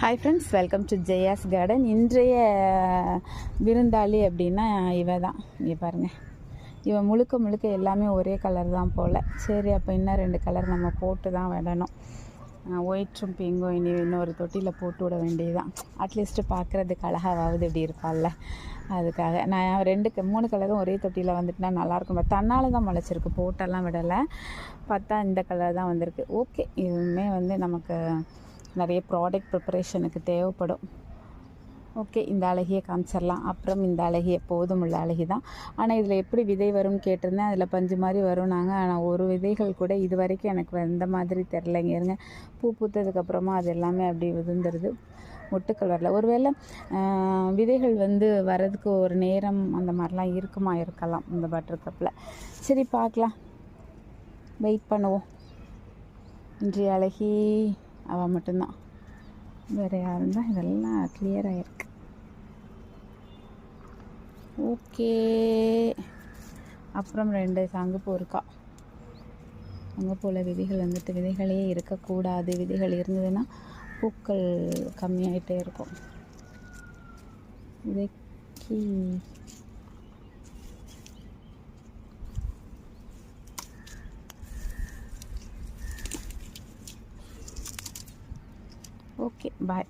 Hi friends welcome to Jaya's garden இன்றைய விருந்தாளி அப்படின்னா இவ தான் இங்கே பாருங்கள் இவன் முழுக்க முழுக்க எல்லாமே ஒரே கலர் தான் போல். சரி அப்போ இன்னும் ரெண்டு கலர் நம்ம போட்டு தான் விடணும். ஒயிட்டும் பிங்கும் இனி இன்னொரு தொட்டியில் போட்டு விட வேண்டியதுதான். அட்லீஸ்ட்டு பார்க்குறதுக்கு அழகாவது இப்படி இருப்பாள்ல. அதுக்காக நான் ரெண்டு க- மூணு கலரும் ஒரே தொட்டியில் வந்துட்டுனா நல்லாயிருக்கும். தன்னால் தான் முளைச்சிருக்கு. போட்டெல்லாம் விடலை. பார்த்தா இந்த கலர் தான் வந்திருக்கு. ஓகே இதுவுமே வந்து நமக்கு நிறைய ப்ராடக்ட் ப்ரிப்பரேஷனுக்கு தேவைப்படும். ஓகே இந்த அழகியை காமிச்சிடலாம். அப்புறம் இந்த அழகிய போதும் உள்ள அழகி தான் ஆனால் இதில் எப்படி விதை வரும்னு கேட்டிருந்தேன். அதில் பஞ்சு மாதிரி வரும் நாங்கள் ஆனால் ஒரு விதைகள் கூட இது வரைக்கும் எனக்கு வந்த மாதிரி தெரிலங்க இருங்க. பூ பூத்ததுக்கப்புறமா அது எல்லாமே அப்படி உதிர்ந்துருது மொட்டுக்கள் வரல. ஒருவேளை விதைகள் வந்து வர்றதுக்கு ஒரு நேரம் அந்த மாதிரிலாம் இருக்குமா? இருக்கலாம். இந்த பட்டர் கப்பில் சரி பார்க்கலாம். வெயிட் பண்ணுவோம். இன்றைய அழகி. அவள் மட்டும்தான். வேறு யாரும் தான் இதெல்லாம் கிளியர் ஆகிருக்கு ஓகே அப்புறம் ரெண்டு சங்குப்பூ இருக்கா போல் விதைகள் வந்துட்டு விதைகளே இருக்கக்கூடாது. விதைகள் இருந்ததுன்னா பூக்கள் கம்மியாயிட்டே இருக்கும். விதைக்கு ஓகே பாய்